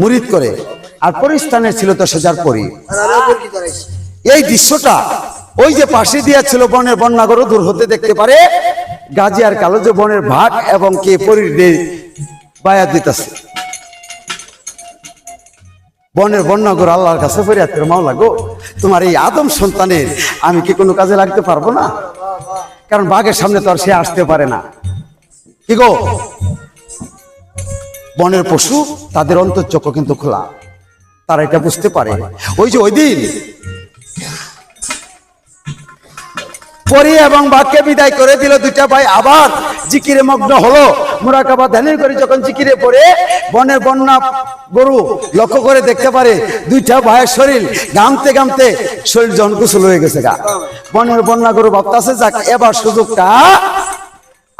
মুরিদ করে। আর পরিস্থানে ছিল দশ হাজার পরি। এই দৃশ্যটা ওই যে পাশে দিয়া ছিল বনের বন্যাগরও দূর হতে দেখতে পারে। গাজী আর কালো যে বনের ভাগ এবং কে পরির বায়া দিতেছে। বনের বন্যাগর আল্লাহর কাছে ফরিয়াদ করে মাওলা গো, তোমার এই আদম সন্তানের আমি কি কোনো কাজে লাগতে পারব না? কারণ বাঘের সামনে তো আর সে আসতে পারে না। কি গো? বনের পশু তাদের অন্তর্চক্র কিন্তু খোলা। তারা এটা বুঝতে পারে। ওই যে ওই দিন পরি এবং বাক্যে বিদায় করে দিল দুইটা ভাই। আবার জিকিরে মগ্ন হলো। মুরাকাবা ধ্যানের করে যখন জিকিরে পড়ে, বনের বন্যা গরু লক্ষ্য করে দেখতে পারে দুইটা ভাইয়ের শরীর গামতে গামতে শরীর জন কুশল হয়ে গেছে গা। বনের বন্যা গরু ভাবতাছে, যাক, এবার সুযোগটা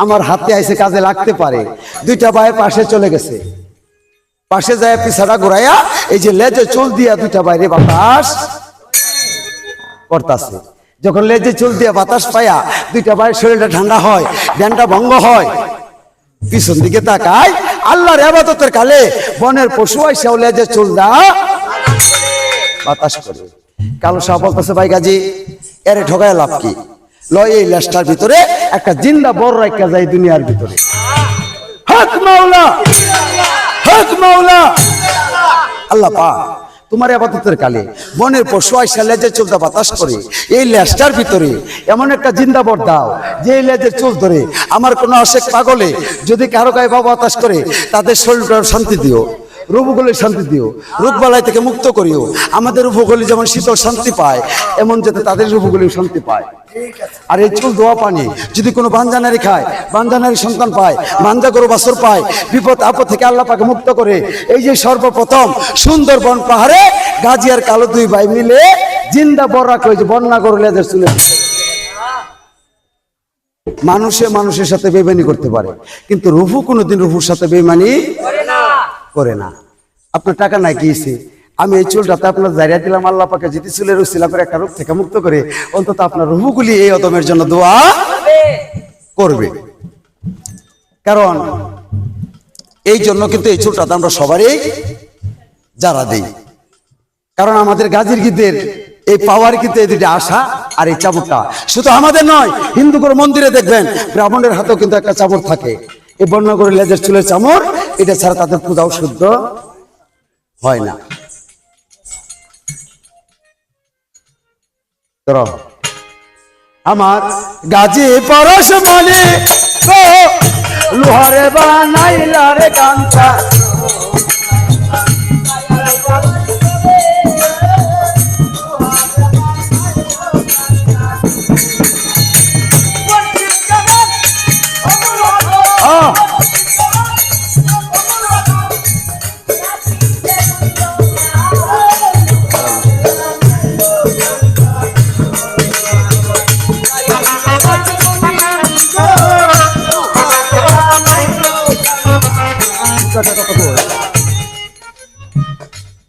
আমার হাতে আইসে কাজে লাগতে পারে। দুইটা ভাইয়ের পাশে চলে গেছে। পাশে যায় পিছাটা ঘুরাইয়া এই যে লেজে চুল দিয়া দুইটা বাইরে বাতাস করতাছে। যখন লেজে চুল দিয়া বাতাস পায়া দুইটা ভাইয়ের শরীরটা ঠান্ডা হয় ধ্যানটা ভঙ্গ হয়, পিছন দিকে তাকায়, আল্লাহর আবাদতের কালে বনের পশু আইসাও লেজে চুল দা বাতাস করে। কালো সাহ বলতেছে, ভাই গাজী, এরে ঠগায় লাভ কি? লয় এই লেজটার ভিতরে একটা জিন্দা বড় রাখা যায় দুনিয়ার ভিতরে। হক মাওলা হক মাওলা। আল্লাহ পা তোমার আবাদতের কালে বনের পশু আইসা লেজের চুলটা বাতাস করে, এই লেজটার ভিতরে এমন একটা জিন্দাবর দাও, যে এই লেজের চুল ধরে আমার কোনো অশেক পাগলে যদি কারও গায়ে বা বাতাস করে, তাদের শরীরটা শান্তি দিও। রূপগুলি শান্তি দিও। রোগবালাই থেকে মুক্ত করিও। আমাদের রূপগুলি যেমন শীতল শান্তি পায় এমন যাতে তাদের রূপগুলি শান্তি পায়। আর এই চুল ধোয়া পানি যদি কোনো বাঞ্জানারি খায় বাঞ্জানারি সন্তান পায় বাঞ্জা গরু বাসর পায় বিপদ আপদ থেকে আল্লাহ পাকে মুক্ত করে এই যে সর্বপ্রথম সুন্দরবন পাহাড়ে গাজী আর কালো দুই ভাই মিলে জিন্দা বর্রা করেছে বন্যা গরু লেজের চুলে মানুষে মানুষের সাথে বেমানি করতে পারে কিন্তু রুফু কোনোদিন রুফুর সাথে বেমানি করে না। আপনার টাকা নাই কিছে আমি এই চুলটাতে আপনার জারিয়া দিলাম, আল্লাহ পাকে যদি চুলের উসিলা করে একটা রোগ থেকে মুক্ত করে, অন্তত আপনার রুহুগুলি এই অদমের জন্য দোয়া করবে। কারণ এই জন্য কিন্তু এই চুলটাতে আমরা সবারই যারা দেই। কারণ আমাদের গাজীর গীতের এই পাওয়ার কিন্তু এই দুটি আশা আর এই চাবুকটা। শুধু আমাদের নয়, হিন্দু করে মন্দিরে দেখবেন, ব্রাহ্মণের হাতেও কিন্তু একটা চামড় থাকে। এই বর্ণগরের লেজের চুলের চামড় এটা ছাড়া তাদের পূজাও শুদ্ধ হয় না। আমার গাজী পরশ মনে লোহারে বানাইলারে কান্তা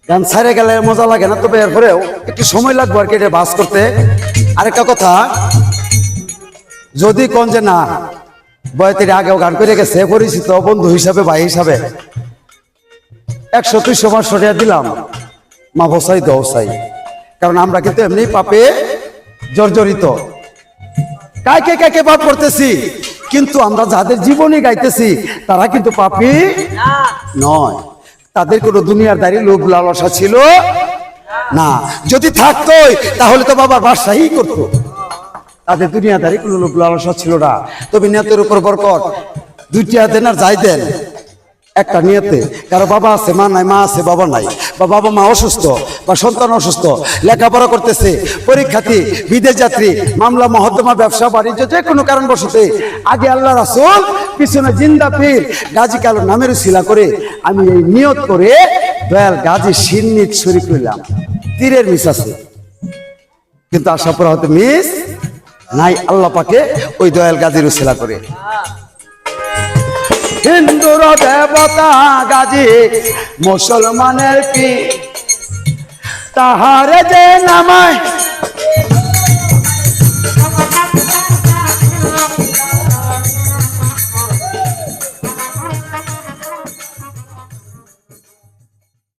গান ছাড়ে গেলে মজা লাগে না তবে এরপরেও একটু সময় লাগবে আর কি এটা বাস করতে। আরেকটা কথা, যদি কোন যে না বয়তের আগেও গান করে গেছে, পরিচিত বন্ধু হিসাবে, ভাই হিসাবে, একশো, দুইশো মাস সরিয়া দিলাম, মা বসাই দোসাই কারণ আমরা কিন্তু এমনি পাপে জর্জরিত। কাকে কাকে পাপ করতেছি? কিন্তু আমরা যাদের জীবনে গাইতেছি, তারা কিন্তু পাপি নয়। তাদের কোনো দুনিয়ার দাঁড়িয়ে লোভ লালসা ছিল না। যদি থাকতো তাহলে তো বাবার বাসাই করতো। তাদের দুনিয়াদারি কোনো লোভ লালসা ছিল না। তবে নেতের উপর বরকট দুইটি হাতে না যাই দেন। একটা নিয়তে। কারও বাবা আছে, মা নাই, মা আছে, বাবা নাই। বা বাবা মা অসুস্থ, বা সন্তান অসুস্থ, লেখাপড়া করতেছে পরীক্ষার্থী বিদেশ যাত্রী, মামলা মহত্তমা ব্যবসা, বাণিজ্য, যে কোনো কারণ বসতে আগে আল্লাহ রাসুল, পিছনে জিন্দা পীর, গাজী কালো নামের শিলা করে আমি এই নিয়ত করে দয়াল গাজী সিন্নিত শরীফ হইলাম। তীরের মিস আছে। কিন্তু আশা হতে মিস নাই, আল্লাহ পাকে ওই দয়াল গাজীর উশিলা করে। হিন্দুর দেবতা গাজী মুসলমানের পি তাহারে যে নামায়